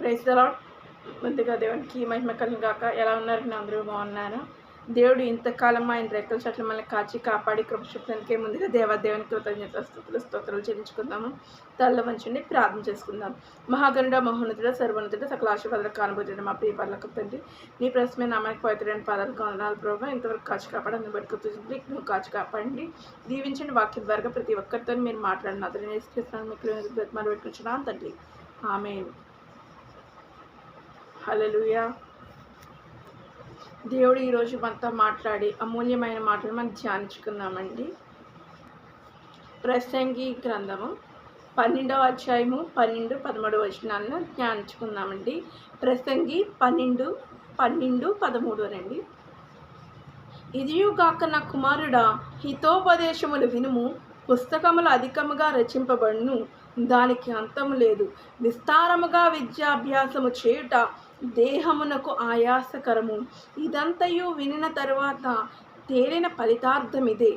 Praise lord ముందుగా దేవునికి మహిమ కలిగిన కాక ఎలా ఉన్నారు? నేను అందరూ బాగున్నాను. దేవుడు ఇంతకాలం ఆయన రెక్కల చెట్లు మనల్ని కాచి కాపాడి కృపశక్తికే ముందుగా దేవాదేవునికి కృతజ్ఞత స్థుతులు స్తోత్రాలు చెల్లించుకుందాము. తల్ల మంచుని ప్రార్థన చేసుకుందాం. మహాగరుడ మహోన్నతుడ సర్వోన్నతుడ సకల ఆశీర్వాదాల కానుబోతున్న మా ప్రియ పర్లకు తండ్రి నీ ప్రశ్న నామానికి పవిత్రుడైన పాదాలు కొనాలి ప్రభావ ఇంతవరకు కాచి కాపాడని బట్టి కృతజ్ఞతలు నువ్వు కాచి కాపాడండి. దీవించండి. వాక్యం ద్వారా ప్రతి ఒక్కరితో మీరు మాట్లాడిన అతను నేర్చుకేస్తున్నాను మీకు బ్రతిమాలు పెట్టుకుంటున్నాను తండ్రి. ఆమె హల్లెలూయా దేవుడు ఈరోజు మనతో మాట్లాడి అమూల్యమైన మాటలు మనం ధ్యానించుకుందామండి. ప్రసంగి గ్రంథము పన్నెండవ అధ్యాయము పన్నెండు పదమూడు వచనాలను ధ్యానించుకుందామండి. ప్రసంగి పన్నెండు పన్నెండు పదమూడు రండి. ఇదియుగాక నా కుమారుడా హితోపదేశములు వినుము పుస్తకములు అధికముగా రచింపబడును దానికి అంతము లేదు. విస్తారముగా విద్యాభ్యాసము చేయుట దేహమునకు ఆయాసకరము. ఇదంతయు వినిన తరువాత తేలిన ఫలితార్థం ఇదే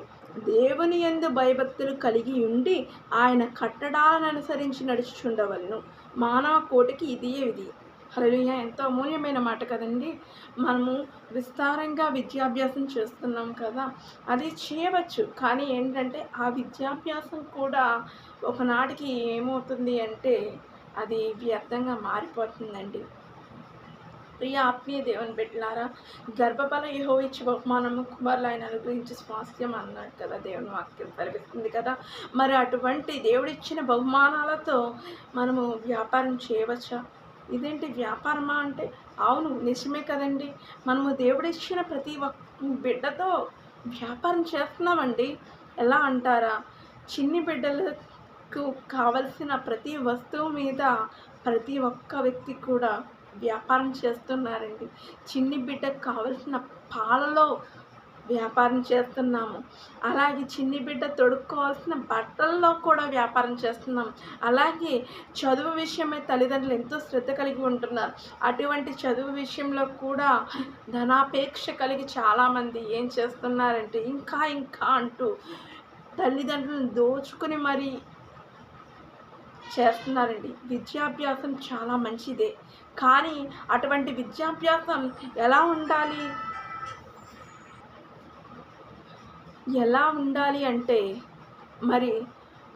దేవుని ఎందు భయభక్తులు కలిగి ఉండి ఆయన కట్టడాలను అనుసరించి నడుచుచుండవలను. మానవ కోటికి ఇదియే విధి. హల్లెలూయా! ఎంతో అమూల్యమైన మాట కదండి. మనము విస్తారంగా విద్యాభ్యాసం చేస్తున్నాం కదా. అది చేయవచ్చు. కానీ ఏంటంటే ఆ విద్యాభ్యాసం కూడా ఒకనాటికి ఏమవుతుంది అంటే అది వ్యర్థంగా మారిపోతుందండి. ప్రియ ఆత్మీయ దేవుని బిడ్డలారా గర్భఫల యహో ఇచ్చి బహుమానము కుమారులు ఆయన అనుగ్రహించి స్వాస్థ్యం అన్నాడు కదా దేవుని వాక్యం తెలిపిస్తుంది కదా. మరి అటువంటి దేవుడిచ్చిన బహుమానాలతో మనము వ్యాపారం చేయవచ్చా? ఇదేంటి వ్యాపారమా అంటే అవును నిజమే కదండి. మనము దేవుడిచ్చిన ప్రతి ఒక్క బిడ్డతో వ్యాపారం చేస్తున్నామండి. ఎలా అంటారా? చిన్ని బిడ్డలకు కావలసిన ప్రతి వస్తువు మీద ప్రతి ఒక్క వ్యక్తి కూడా వ్యాపారం చేస్తున్నారండి. చిన్ని బిడ్డకు కావలసిన పాలలో వ్యాపారం చేస్తున్నాము. అలాగే చిన్ని బిడ్డ తొడుక్కోవాల్సిన బట్టల్లో కూడా వ్యాపారం చేస్తున్నాం అలాగే చదువు విషయమై తల్లిదండ్రులు ఎంతో శ్రద్ధ కలిగి ఉంటున్నారు. అటువంటి చదువు విషయంలో కూడా ధనాపేక్ష కలిగి చాలామంది ఏం చేస్తున్నారంటే ఇంకా ఇంకా అంటూ తల్లిదండ్రులను దోచుకుని మరీ చేస్తున్నారండి. విద్యాభ్యాసం చాలా మంచిదే. కానీ అటువంటి విద్యాభ్యాసం ఎలా ఉండాలి? ఎలా ఉండాలి అంటే మరి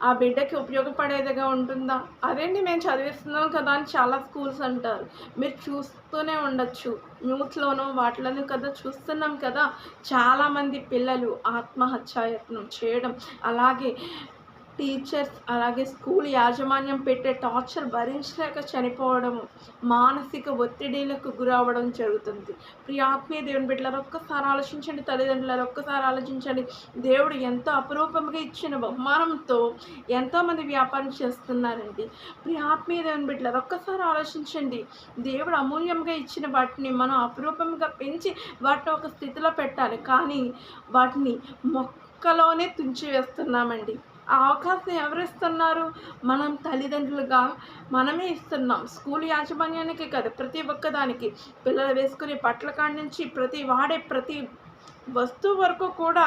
ఆ బిడ్డకి ఉపయోగపడేదిగా ఉంటుందా? అదేంటి మేము చదివిస్తున్నాం కదా అని చాలా స్కూల్స్ అంటారు. మీరు చూస్తూనే ఉండొచ్చు. న్యూస్లోనూ వాటిలోనూ కదా చూస్తున్నాం కదా. చాలామంది పిల్లలు ఆత్మహత్యాయత్నం చేయడం అలాగే టీచర్స్ అలాగే స్కూల్ యాజమాన్యం పెట్టే టార్చర్ భరించలేక చనిపోవడం మానసిక ఒత్తిడిలకు గురవ్వడం జరుగుతుంది. ప్రియాత్మీయ దేవుని బిడ్డలారు ఒక్కసారి ఆలోచించండి తల్లిదండ్రులారు ఒక్కసారి ఆలోచించండి. దేవుడు ఎంతో అపురూపంగా ఇచ్చిన బహుమానంతో ఎంతోమంది వ్యాపారం చేస్తున్నారండి. ప్రియాత్మీయ దేవుని బిడ్డలారు ఒక్కసారి ఆలోచించండి. దేవుడు అమూల్యంగా ఇచ్చిన వాటిని మనం అపురూపంగా పెంచి వాటిని ఒక స్థితిలో పెట్టాలి. కానీ వాటిని మొక్కలోనే తుంచి వేస్తున్నామండి. ఆ అవకాశం ఎవరిస్తున్నారు? మనం తల్లిదండ్రులుగా మనమే ఇస్తున్నాం. స్కూల్ యాజమాన్యానికి కదా ప్రతి ఒక్కదానికి పిల్లలు వేసుకునే బట్టల కాడి నుంచి ప్రతి వాడే ప్రతి వస్తువు వరకు కూడా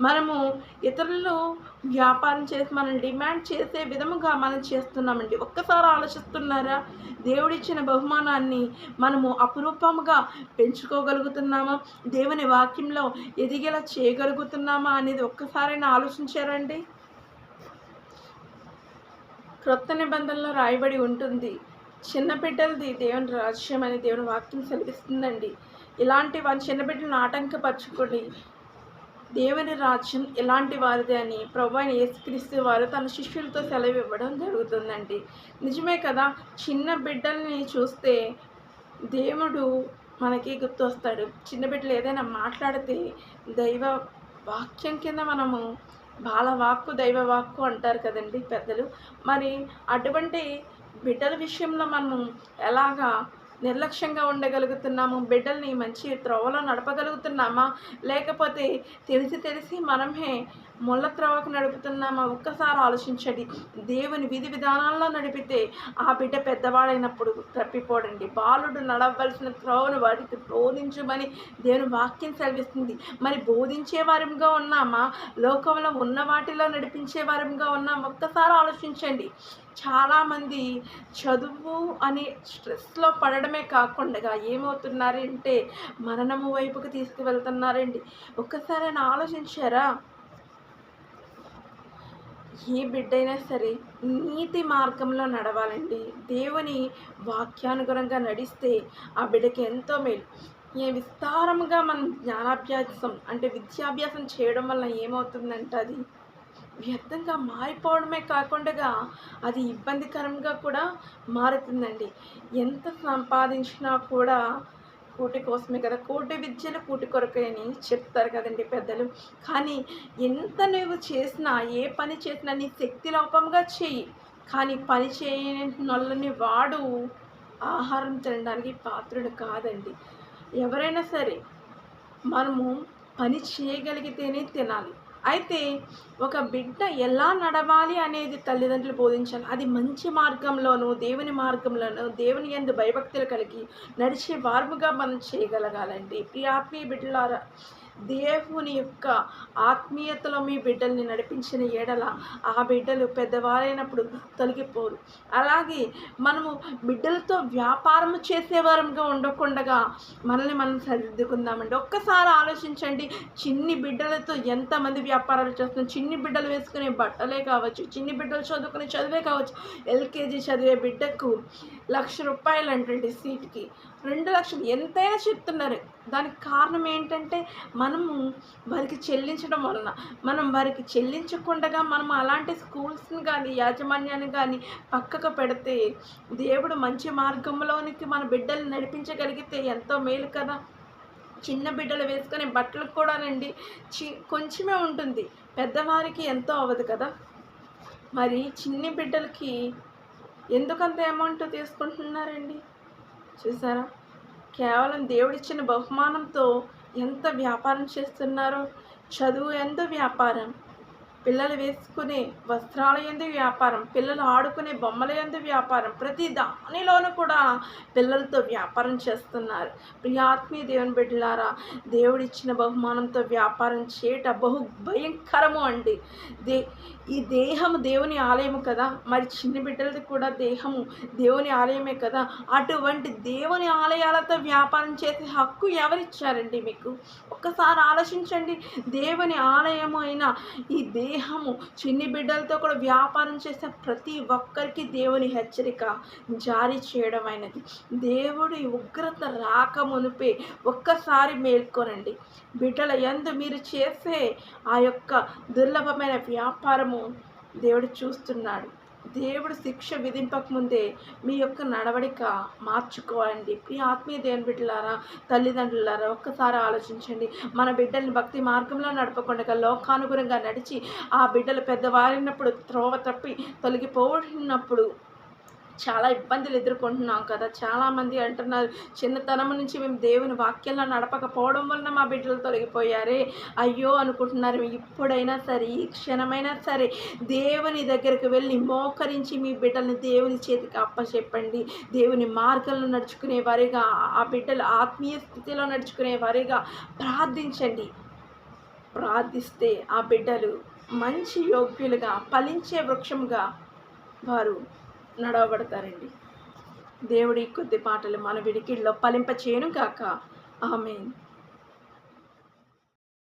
మనము ఇతరులు వ్యాపారం చేసి మనం డిమాండ్ చేసే విధముగా మనం చేస్తున్నామండి. ఒక్కసారి ఆలోచిస్తున్నారా? దేవుడిచ్చిన బహుమానాన్ని మనము అపురూపముగా పెంచుకోగలుగుతున్నామా? దేవుని వాక్యంలో ఎదిగేలా చేయగలుగుతున్నామా అనేది ఒక్కసారైనా ఆలోచించారండి? క్రొత్త నిబంధనలో రాయబడి ఉంటుంది. చిన్న బిడ్డలది దేవుని రహస్యం అని దేవుని వాక్యం సెలవిస్తుందండి. ఇలాంటి వారి చిన్న బిడ్డలను ఆటంకపరచుకొని దేవుని రాజ్యం ఇలాంటి వారిదే అని ప్రభు అయిన యేసుక్రీస్తు వారు తన శిష్యులతో సెలవు ఇవ్వడం జరుగుతుందండి. నిజమే కదా? చిన్న బిడ్డల్ని చూస్తే దేవుడు మనకి గుర్తొస్తాడు. చిన్న బిడ్డలు ఏదైనా మాట్లాడితే దైవ వాక్యం కింద మనము బాలవాక్కు దైవవాక్కు అంటారు కదండి పెద్దలు. మరి అటువంటి బిడ్డల విషయంలో మనము ఎలాగా నిర్లక్ష్యంగా ఉండగలుగుతున్నాము? బిడ్డల్ని మంచి త్రోవలో నడపగలుగుతున్నామా? లేకపోతే తెలిసి తెలిసి మనమే ముళ్ళ త్రవకు నడుపుతున్నామా ఒక్కసారి ఆలోచించండి. దేవుని విధి విధానాల్లో నడిపితే ఆ బిడ్డ పెద్దవాడైనప్పుడు తప్పిపోడండి. బాలుడు నడవలసిన త్రోవను వాటికి బోధించమని దేవుని వాక్యం సెలవిస్తుంది. మరి బోధించే వారంగా ఉన్నామా? లోకంలో ఉన్న వాటిలో నడిపించే వారంగా ఉన్నామా? ఒక్కసారి ఆలోచించండి. చాలామంది చదువు అనే స్ట్రెస్లో పడడమే కాకుండా ఏమవుతున్నారంటే మరణము వైపుకి తీసుకువెళ్తున్నారండి. ఒక్కసారి ఆయన ఆలోచించారా? ఏ బిడ్డైనా సరే నీతి మార్గంలో నడవాలండి. దేవుని వాక్యానుగుణంగా నడిస్తే ఆ బిడ్డకి ఎంతో మేలు. ఏ విస్తారముగా మనం జ్ఞానాభ్యాసం అంటే విద్యాభ్యాసం చేయడం వల్ల ఏమవుతుందంటే అది వ్యర్థంగా మారిపోవడమే కాకుండా అది ఇబ్బందికరంగా కూడా మారుతుందండి. ఎంత సంపాదించినా కూడా కూటి కోసమే కదా కోటి విద్యలు కూటి కొరకే అని చెప్తారు కదండి పెద్దలు. కానీ ఎంత నువ్వు చేసినా ఏ పని చేసినా నీ శక్తి లోపంగా చెయ్యి కానీ పని చేయని వాడు ఆహారం తినడానికి పాత్రుడు కాదండి. ఎవరైనా సరే మనము పని చేయగలిగితేనే తినాలి. అయితే ఒక బిడ్డ ఎలా నడవాలి అనేది తల్లిదండ్రులు బోధించాలి. అది మంచి మార్గంలోనూ దేవుని మార్గంలోనూ దేవుని ఎందు భయభక్తులు కలిగి నడిచే వార్ముగా మనం చేయగలగాలండి. ప్రియాత్మీయ బిడ్డలారా దేవుని యొక్క ఆత్మీయతలో మీ బిడ్డల్ని నడిపించిన ఎడల ఆ బిడ్డలు పెద్దవారైనప్పుడు తొలగిపోరు. అలాగే మనము బిడ్డలతో వ్యాపారం చేసేవారంగా ఉండకుండగా మనల్ని మనం సరిదిద్దుకుందామండి. ఒక్కసారి ఆలోచించండి చిన్ని బిడ్డలతో ఎంతమంది వ్యాపారాలు చేస్తున్నాం చిన్ని బిడ్డలు వేసుకునే బట్టలే కావచ్చు చిన్ని బిడ్డలు చదువుకునే చదివే కావచ్చు. ఎల్కేజీ చదివే బిడ్డకు లక్ష రూపాయలు అంటే సీట్కి. రెండు లక్షలు ఎంతైనా చెప్తున్నారు. దానికి కారణం ఏంటంటే మనము వారికి చెల్లించడం వలన మనం వారికి చెల్లించకుండా మనం అలాంటి స్కూల్స్ని కానీ యాజమాన్యాన్ని కానీ పక్కకు పెడితే దేవుడు మంచి మార్గంలోనికి మన బిడ్డలు నడిపించగలిగితే ఎంతో మేలు కదా. చిన్న బిడ్డలు వేసుకునే బట్టలకు కూడానండి చి కొంచెమే ఉంటుంది. పెద్దవారికి ఎంతో అవ్వదు కదా. మరి చిన్ని బిడ్డలకి ఎందుకంత అమౌంట్ తీసుకుంటున్నారండి? చూసారా? కేవలం దేవుడిచ్చిన బహుమానంతో ఎంత వ్యాపారం చేస్తున్నారో చదువు ఎంత వ్యాపారం పిల్లలు వేసుకునే వస్త్రాల ఎందు వ్యాపారం పిల్లలు ఆడుకునే బొమ్మల ఎందు వ్యాపారం ప్రతి దానిలోనూ కూడా పిల్లలతో వ్యాపారం చేస్తున్నారు. ప్రియాత్మీయ దేవుని బిడ్డలారా దేవుడిచ్చిన బహుమానంతో వ్యాపారం చేయట బహు భయంకరము అండి. దే ఈ దేహము దేవుని ఆలయము కదా? మరి చిన్న బిడ్డలది కూడా దేహము దేవుని ఆలయమే కదా? అటువంటి దేవుని ఆలయాలతో వ్యాపారం చేసే హక్కు ఎవరిచ్చారండి మీకు? ఒక్కసారి ఆలోచించండి. దేవుని ఆలయము అయిన ఈ దేహము చిన్ని బిడ్డలతో కూడా వ్యాపారం చేసే ప్రతి ఒక్కరికి దేవుని హెచ్చరిక జారీ చేయడం అయినది. దేవుడి ఉగ్రత రాక మునిపే ఒక్కసారి మేల్కొనండి. బిడ్డల ఎందు మీరు చేసే ఆ యొక్క దుర్లభమైన వ్యాపారం వ్యాపారము దేవుడు చూస్తున్నాడు. దేవుడు శిక్ష విధింపకముందే మీ యొక్క నడవడిక మార్చుకోవాలండి. మీ ఆత్మీయ దేవుని బిడ్డలారా తల్లిదండ్రులారా ఒక్కసారి ఆలోచించండి. మన బిడ్డల్ని భక్తి మార్గంలో నడపకుండా లోకానుగుణంగా నడిచి ఆ బిడ్డలు పెద్దవారినప్పుడు త్రోవ తప్పి తొలగిపోయినప్పుడు చాలా ఇబ్బందులు ఎదుర్కొంటున్నాం కదా. చాలామంది అంటున్నారు చిన్నతనం నుంచి మేము దేవుని వాక్యంలో నడపకపోవడం వలన మా బిడ్డలు తొలగిపోయారే. అయ్యో అనుకుంటున్నారు ఇప్పుడైనా సరే ఈ క్షణమైనా సరే దేవుని దగ్గరికి వెళ్ళి మోకరించి మీ బిడ్డల్ని దేవుని చేతికి అప్పచెప్పండి. దేవుని మార్గంలో నడుచుకునే వారిగా ఆ బిడ్డలు ఆత్మీయ స్థితిలో నడుచుకునే వారిగా ప్రార్థించండి. ప్రార్థిస్తే ఆ బిడ్డలు మంచి యోగ్యులుగా ఫలించే వృక్షంగా వారు నడవబడతారండి. దేవుడి కొద్ది పాటలు మన విడికిల్లో పలింప చేయను కాక ఆమె